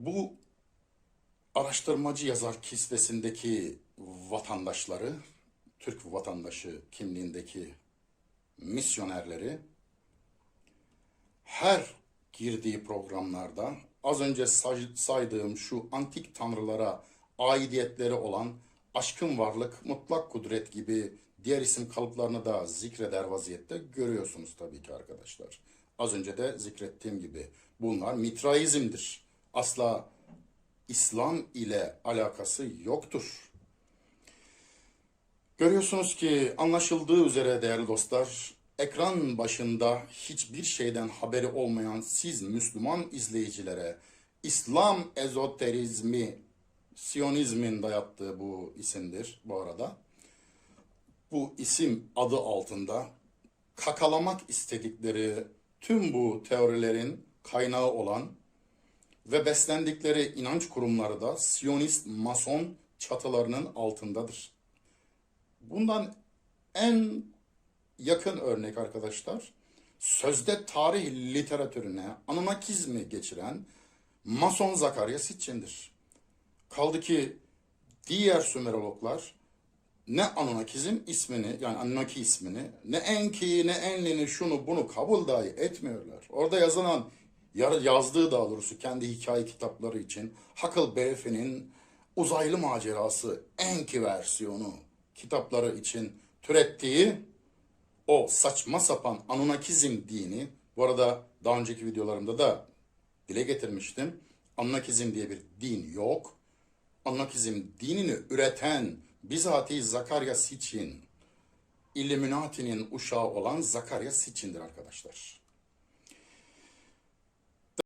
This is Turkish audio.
Bu araştırmacı yazar kisvesindeki vatandaşları, Türk vatandaşı kimliğindeki misyonerleri her girdiği programlarda az önce say- saydığım şu antik tanrılara aidiyetleri olan aşkın varlık, mutlak kudret gibi diğer isim kalıplarını da zikreder vaziyette görüyorsunuz tabii ki arkadaşlar. Az önce de zikrettiğim gibi bunlar mitraizmdir. Asla İslam ile alakası yoktur. Görüyorsunuz ki anlaşıldığı üzere değerli dostlar, ekran başında hiçbir şeyden haberi olmayan siz Müslüman izleyicilere İslam ezoterizmi, Siyonizmin dayattığı bu isimdir bu arada. Bu isim adı altında kakalamak istedikleri tüm bu teorilerin kaynağı olan ve beslendikleri inanç kurumları da Siyonist Mason çatılarının altındadır. Bundan en yakın örnek arkadaşlar, sözde tarih literatürüne Anunnakizmi geçiren Mason Zakarya Sitchin'dir. Kaldı ki diğer Sümerologlar ne Anunnakizm ismini yani Anunnaki ismini ne Enki ne Enlil'i şunu bunu kabul dahi etmiyorlar. Orada yazılan yazdığı daha doğrusu kendi hikaye kitapları için Huckleberry'nin uzaylı macerası Enki versiyonu kitapları için türettiği o saçma sapan Anunnakizm dini bu arada daha önceki videolarımda da dile getirmiştim. Anunnakizm diye bir din yok. Anunnakizm dinini üreten bizatihi Zakarya Sitchin, Illuminati'nin uşağı olan Zakarya Sitchin'dir arkadaşlar.